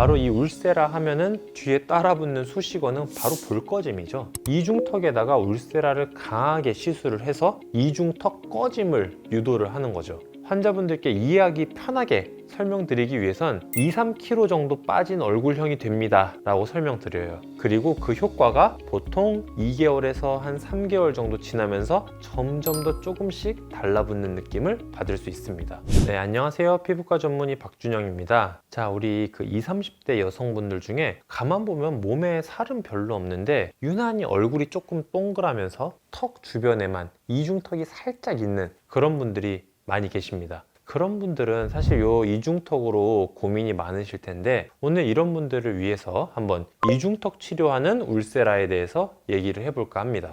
바로 이 울세라 하면은 뒤에 따라붙는 수식어는 바로 볼꺼짐이죠. 이중턱에다가 울세라를 강하게 시술을 해서 이중턱 꺼짐을 유도를 하는 거죠. 환자분들께 이해하기 편하게 설명드리기 위해선 2, 3kg 정도 빠진 얼굴형이 됩니다 라고 설명드려요. 그리고 그 효과가 보통 2개월에서 한 3개월 정도 지나면서 점점 더 조금씩 달라붙는 느낌을 받을 수 있습니다. 네 안녕하세요. 피부과 전문의 박준영입니다. 자 우리 그 20, 30대 여성분들 중에 가만 보면 몸에 살은 별로 없는데 유난히 얼굴이 조금 동그라면서 턱 주변에만 이중턱이 살짝 있는 그런 분들이 많이 계십니다. 그런 분들은 사실 요 이중턱으로 고민이 많으실 텐데 오늘 이런 분들을 위해서 한번 이중턱 치료하는 울세라에 대해서 얘기를 해볼까 합니다.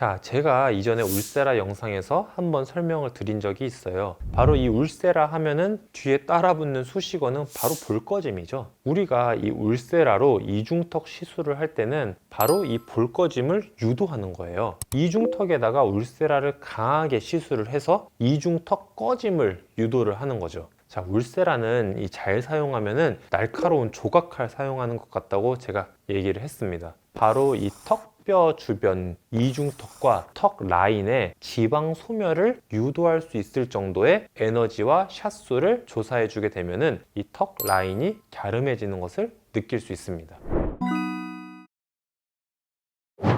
자, 제가 이전에 울세라 영상에서 한번 설명을 드린 적이 있어요. 바로 이 울세라 하면은 뒤에 따라붙는 수식어는 바로 볼꺼짐이죠. 우리가 이 울세라로 이중턱 시술을 할 때는 바로 이 볼꺼짐을 유도하는 거예요. 이중턱에다가 울세라를 강하게 시술을 해서 이중턱 꺼짐을 유도를 하는 거죠. 자, 울세라는 이 잘 사용하면은 날카로운 조각칼 사용하는 것 같다고 제가 얘기를 했습니다. 바로 이 턱 뼈 주변 이중턱과 턱 라인에 지방 소멸을 유도할 수 있을 정도의 에너지와 샷수를 조사해 주게 되면은 이 턱 라인이 갸름해지는 것을 느낄 수 있습니다.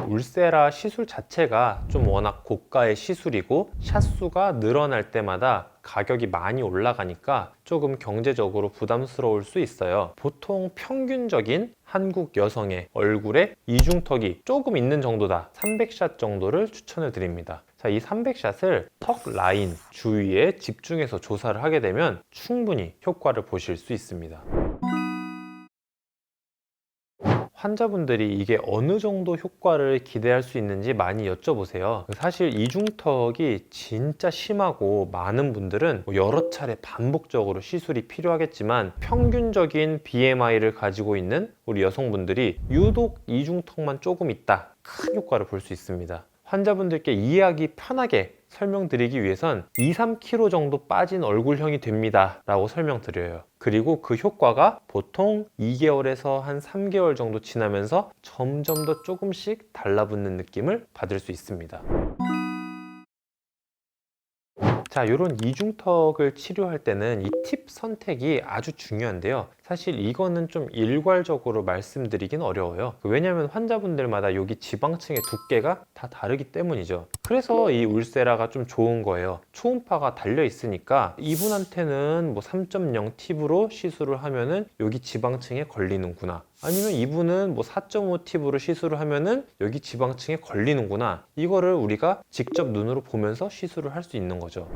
울세라 시술 자체가 좀 워낙 고가의 시술이고 샷수가 늘어날 때마다 가격이 많이 올라가니까 조금 경제적으로 부담스러울 수 있어요. 보통 평균적인 한국 여성의 얼굴에 이중턱이 조금 있는 정도다. 300샷 정도를 추천을 드립니다. 자, 이 300샷을 턱 라인 주위에 집중해서 조사를 하게 되면 충분히 효과를 보실 수 있습니다. 환자분들이 이게 어느 정도 효과를 기대할 수 있는지 많이 여쭤보세요. 사실 이중턱이 진짜 심하고 많은 분들은 뭐 여러 차례 반복적으로 시술이 필요하겠지만 평균적인 BMI를 가지고 있는 우리 여성분들이 유독 이중턱만 조금 있다. 큰 효과를 볼 수 있습니다. 환자분들께 이해하기 편하게 설명드리기 위해선 2, 3kg 정도 빠진 얼굴형이 됩니다 라고 설명드려요 그리고 그 효과가 보통 2개월에서 한 3개월 정도 지나면서 점점 더 조금씩 달라붙는 느낌을 받을 수 있습니다 자, 이런 이중턱을 치료할 때는 이 팁 선택이 아주 중요한데요. 사실 이거는 좀 일괄적으로 말씀드리긴 어려워요. 왜냐하면 환자분들마다 여기 지방층의 두께가 다 다르기 때문이죠. 그래서 이 울세라가 좀 좋은 거예요. 초음파가 달려 있으니까 이분한테는 뭐 3.0 팁으로 시술을 하면은 여기 지방층에 걸리는구나. 아니면 이분은 뭐 4.5 팁으로 시술을 하면은 여기 지방층에 걸리는구나. 이거를 우리가 직접 눈으로 보면서 시술을 할 수 있는 거죠.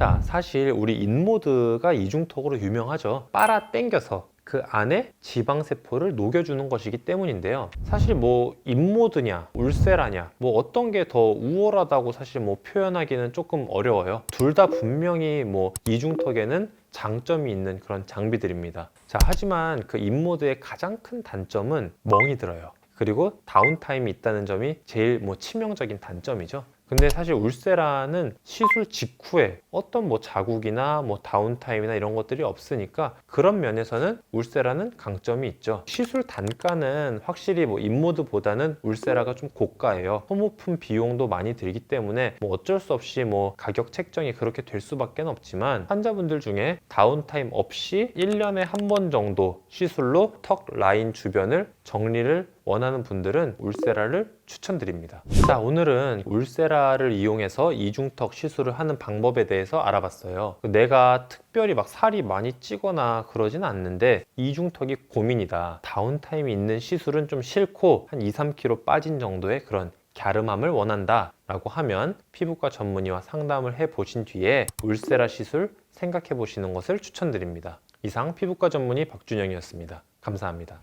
자, 사실 우리 인모드가 이중턱으로 유명하죠. 빨아 당겨서 그 안에 지방세포를 녹여주는 것이기 때문인데요. 사실 뭐 인모드냐, 울세라냐, 뭐 어떤 게 더 우월하다고 사실 뭐 표현하기는 조금 어려워요. 둘 다 분명히 뭐 이중턱에는 장점이 있는 그런 장비들입니다. 자, 하지만 그 인모드의 가장 큰 단점은 멍이 들어요. 그리고 다운타임이 있다는 점이 제일 뭐 치명적인 단점이죠. 근데 사실 울세라는 시술 직후에 어떤 뭐 자국이나 뭐 다운타임이나 이런 것들이 없으니까 그런 면에서는 울세라는 강점이 있죠. 시술 단가는 확실히 뭐 인모드보다는 울세라가 좀 고가예요. 소모품 비용도 많이 들기 때문에 뭐 어쩔 수 없이 뭐 가격 책정이 그렇게 될 수밖에 없지만 환자분들 중에 다운타임 없이 1년에 한 번 정도 시술로 턱 라인 주변을 정리를 원하는 분들은 울세라를 추천드립니다. 자, 오늘은 울세라를 이용해서 이중턱 시술을 하는 방법에 대해서 알아봤어요. 내가 특별히 막 살이 많이 찌거나 그러진 않는데 이중턱이 고민이다. 다운타임이 있는 시술은 좀 싫고 한 2, 3kg 빠진 정도의 그런 갸름함을 원한다 라고 하면 피부과 전문의와 상담을 해 보신 뒤에 울세라 시술 생각해 보시는 것을 추천드립니다. 이상 피부과 전문의 박준영이었습니다. 감사합니다.